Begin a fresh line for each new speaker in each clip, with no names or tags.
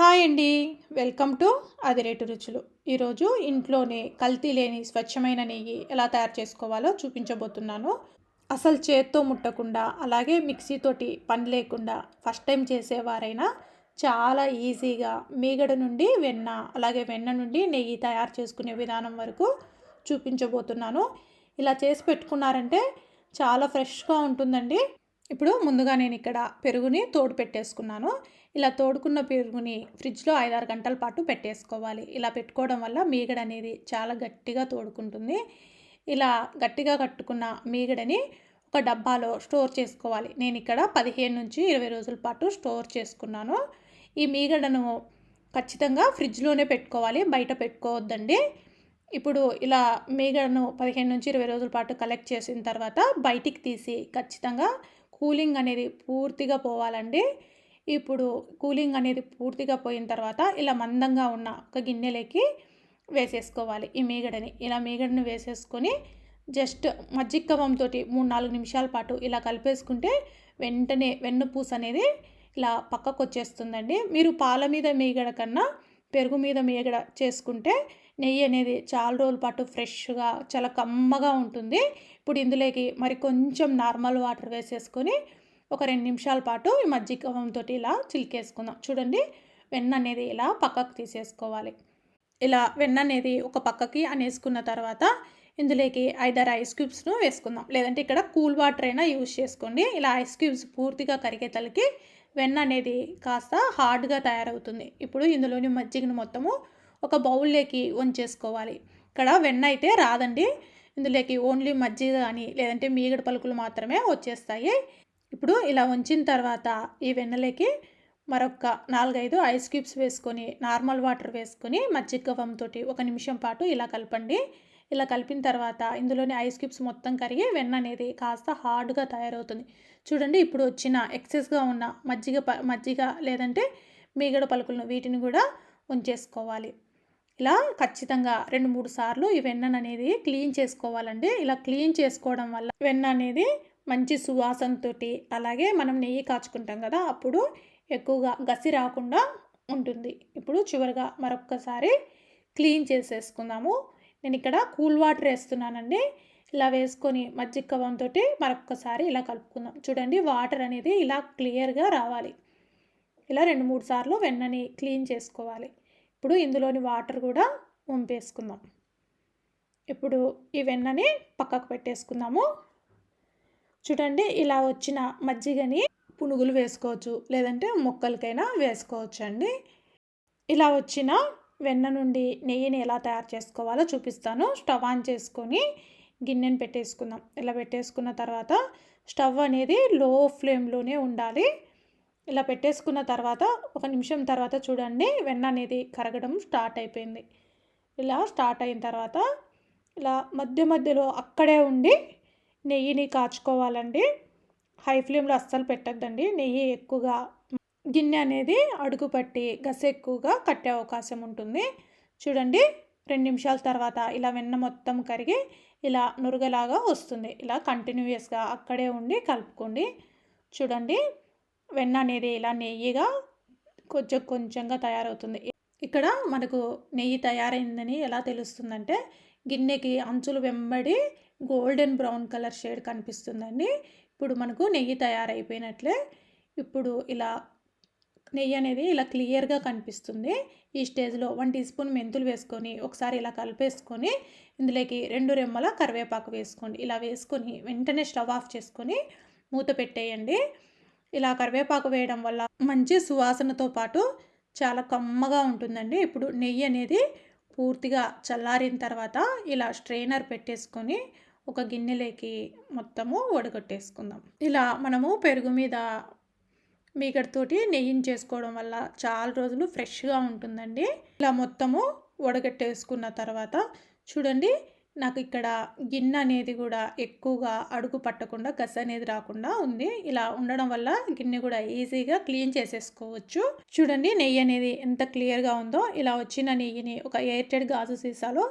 Hi అండి. Welcome to అదిరేటు రుచులు. ఈరోజు ఇంట్లోనే కల్తీ లేని స్వచ్ఛమైన నెయ్యి ఎలా తయారు చేసుకోవాలో చూపించబోతున్నాను. అసలు చేత్తో ముట్టకుండా అలాగే మిక్సీతోటి పని లేకుండా ఫస్ట్ టైం చేసేవారైనా చాలా ఈజీగా మీగడ నుండి వెన్న అలాగే వెన్న నుండి నెయ్యి తయారు చేసుకునే విధానం వరకు చూపించబోతున్నాను. ఇలా చేసి పెట్టుకున్నారంటే చాలా ఫ్రెష్గా ఉంటుందండి. ఇప్పుడు ముందుగా నేను ఇక్కడ పెరుగుని తోడు పెట్టేసుకున్నాను. ఇలా తోడుకున్న పెరుగుని ఫ్రిడ్జ్లో ఐదారు గంటల పాటు పెట్టేసుకోవాలి. ఇలా పెట్టుకోవడం వల్ల మీగడ అనేది చాలా గట్టిగా తోడుకుంటుంది. ఇలా గట్టిగా కట్టుకున్న మీగడని ఒక డబ్బాలో స్టోర్ చేసుకోవాలి. నేను ఇక్కడ పదిహేను నుంచి ఇరవై రోజుల పాటు స్టోర్ చేసుకున్నాను. ఈ మీగడను ఖచ్చితంగా ఫ్రిడ్జ్లోనే పెట్టుకోవాలి. బయట పెట్టుకోవద్దండి. ఇప్పుడు ఇలా మీగడను పదిహేను నుంచి ఇరవై రోజుల పాటు కలెక్ట్ చేసిన తర్వాత బయటికి తీసి ఖచ్చితంగా కూలింగ్ అనేది పూర్తిగా పోవాలండి. ఇప్పుడు కూలింగ్ అనేది పూర్తిగా పోయిన తర్వాత ఇలా మందంగా ఉన్న ఒక గిన్నెలోకి వేసేసుకోవాలి. ఈ మీగడని ఇలా మీగడని వేసేసుకొని జస్ట్ మజ్జిగ కవంతో మూడు నాలుగు నిమిషాల పాటు ఇలా కలిపేసుకుంటే వెంటనే వెన్నుపూస అనేది ఇలా పక్కకు వచ్చేస్తుందండి మీరు పాల మీద మీగడ కన్నా పెరుగు మీద మీగడ చేసుకుంటే నెయ్యి అనేది చాలా రోజుల పాటు ఫ్రెష్గా చాలా కమ్మగా ఉంటుంది. ఇప్పుడు ఇందులోకి మరి కొంచెం నార్మల్ వాటర్ వేసేసుకొని ఒక రెండు నిమిషాల పాటు ఈ మజ్జిగంతో ఇలా చిలికేసుకుందాం. చూడండి వెన్న అనేది ఇలా పక్కకు తీసేసుకోవాలి. ఇలా వెన్న అనేది ఒక పక్కకి అనేసుకున్న తర్వాత ఇందులోకి ఐదారు ఐస్ క్యూబ్స్ను వేసుకుందాం. లేదంటే ఇక్కడ కూల్ వాటర్ అయినా యూజ్ చేసుకోండి. ఇలా ఐస్ క్యూబ్స్ పూర్తిగా కరిగే తలకి వెన్న అనేది కాస్త హార్డ్గా తయారవుతుంది. ఇప్పుడు ఇందులోని మజ్జిగను మొత్తము ఒక బౌల్లోకి వంచేసుకోవాలి. ఇక్కడ వెన్న అయితే రాదండి. ఇందులోకి ఓన్లీ మజ్జిగ కానీ లేదంటే మీగడ పలుకులు మాత్రమే వచ్చేస్తాయి. ఇప్పుడు ఇలా ఉంచిన తర్వాత ఈ వెన్నలోకి మరొక నాలుగైదు ఐస్ క్యూబ్స్ వేసుకొని నార్మల్ వాటర్ వేసుకొని మజ్జిగ గవంతో ఒక నిమిషం పాటు ఇలా కలపండి. ఇలా కలిపిన తర్వాత ఇందులోని ఐస్ క్యూబ్స్ మొత్తం కరిగి వెన్న అనేది కాస్త హార్డ్గా తయారవుతుంది. చూడండి ఇప్పుడు వచ్చిన ఎక్సెస్గా ఉన్న మజ్జిగ ప మజ్జిగ లేదంటే మీగడ పలుకులను వీటిని కూడా ఉంచేసుకోవాలి. ఇలా ఖచ్చితంగా రెండు మూడు సార్లు ఈ వెన్నను అనేది క్లీన్ చేసుకోవాలండి. ఇలా క్లీన్ చేసుకోవడం వల్ల వెన్న అనేది మంచి సువాసనతో అలాగే మనం నెయ్యి కాచుకుంటాం కదా అప్పుడు ఎక్కువగా గసి రాకుండా ఉంటుంది. ఇప్పుడు చివరిగా మరొక్కసారి క్లీన్ చేసేసుకుందాము. నేను ఇక్కడ కూల్ వాటర్ వేస్తున్నానండి. ఇలా వేసుకొని మజ్జిగ కవంతో మరొక్కసారి ఇలా కలుపుకుందాం. చూడండి వాటర్ అనేది ఇలా క్లియర్గా రావాలి. ఇలా రెండు మూడు సార్లు వెన్నని క్లీన్ చేసుకోవాలి. ఇప్పుడు ఇందులోని వాటర్ కూడా వంపేసుకుందాం. ఇప్పుడు ఈ వెన్నని పక్కకు పెట్టేసుకుందాము. చూడండి ఇలా వచ్చిన మజ్జిగని పునుగులు వేసుకోవచ్చు లేదంటే మొక్కలకైనా వేసుకోవచ్చు అండి ఇలా వచ్చిన వెన్న నుండి నెయ్యిని ఎలా తయారు చేసుకోవాలో చూపిస్తాను. స్టవ్ ఆన్ చేసుకొని గిన్నెని పెట్టేసుకుందాం. ఇలా పెట్టేసుకున్న తర్వాత స్టవ్ అనేది లో ఫ్లేమ్లోనే ఉండాలి. ఇలా పెట్టేసుకున్న తర్వాత ఒక నిమిషం తర్వాత చూడండి వెన్న అనేది కరగడం స్టార్ట్ అయిపోయింది. ఇలా స్టార్ట్ అయిన తర్వాత ఇలా మధ్య మధ్యలో అక్కడే ఉండి నెయ్యిని కాచుకోవాలండి. హై ఫ్లేమ్లో అస్సలు పెట్టద్దండి. నెయ్యి ఎక్కువగా గిన్నె అనేది అడుగు పట్టి గస ఎక్కువగా కట్టే అవకాశం ఉంటుంది. చూడండి రెండు నిమిషాల తర్వాత ఇలా వెన్న మొత్తం కరిగి ఇలా నురుగలాగా వస్తుంది. ఇలా కంటిన్యూయస్గా అక్కడే ఉండి కలుపుకోండి. చూడండి వెన్న అనేది ఇలా నెయ్యిగా కొంచెం కొంచెంగా తయారవుతుంది. ఇక్కడ మనకు నెయ్యి తయారైందని ఎలా తెలుస్తుందంటే గిన్నెకి అంచులు వెంబడి గోల్డెన్ బ్రౌన్ కలర్ షేడ్ కనిపిస్తుందండి. ఇప్పుడు మనకు నెయ్యి తయారైపోయినట్లే. ఇప్పుడు ఇలా నెయ్యి అనేది ఇలా క్లియర్గా కనిపిస్తుంది. ఈ స్టేజ్లో వన్ టీ స్పూన్ మెంతులు వేసుకొని ఒకసారి ఇలా కలిపేసుకొని ఇందులోకి రెండు రెమ్మల కరివేపాకు వేసుకోండి. ఇలా వేసుకొని వెంటనే స్టవ్ ఆఫ్ చేసుకొని మూత పెట్టేయండి. ఇలా కరివేపాకు వేయడం వల్ల మంచి సువాసనతో పాటు చాలా కమ్మగా ఉంటుందండి. ఇప్పుడు నెయ్యి అనేది పూర్తిగా చల్లారిన తర్వాత ఇలా స్ట్రైనర్ పెట్టేసుకొని ఒక గిన్నెలోకి మొత్తము వడగొట్టేసుకుందాం. ఇలా మనము పెరుగు మీద మీగడతోటి నెయ్యిని చేసుకోవడం వల్ల చాలా రోజులు ఫ్రెష్గా ఉంటుందండి. ఇలా మొత్తము వడగట్టేసుకున్న తర్వాత చూడండి నాకు ఇక్కడ గిన్నె అనేది కూడా ఎక్కువగా అడుగు పట్టకుండా గస అనేది రాకుండా ఉంది. ఇలా ఉండడం వల్ల గిన్నె కూడా ఈజీగా క్లీన్ చేసేసుకోవచ్చు. చూడండి నెయ్యి అనేది ఎంత క్లియర్గా ఉందో ఇలా వచ్చిన నెయ్యిని ఒక ఎయిర్టెడ్ గాజు సీసాలో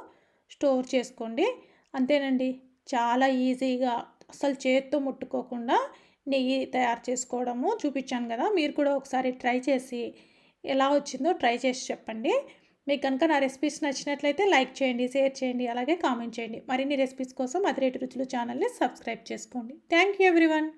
స్టోర్ చేసుకోండి. అంతేనండి చాలా ఈజీగా అసలు చేత్తో ముట్టుకోకుండా నెయ్యి తయారు చేసుకోవడము చూపించాను కదా మీరు కూడా ఒకసారి ట్రై చేసి ఎలా వచ్చిందో ట్రై చేసి చెప్పండి. మీకు కనుక నా రెసిపీస్ నచ్చినట్లయితే లైక్ చేయండి షేర్ చేయండి అలాగే కామెంట్ చేయండి. మరిన్ని రెసిపీస్ కోసం అదిరేటి రుచులు ఛానల్ని సబ్స్క్రైబ్ చేసుకోండి. Thank you everyone.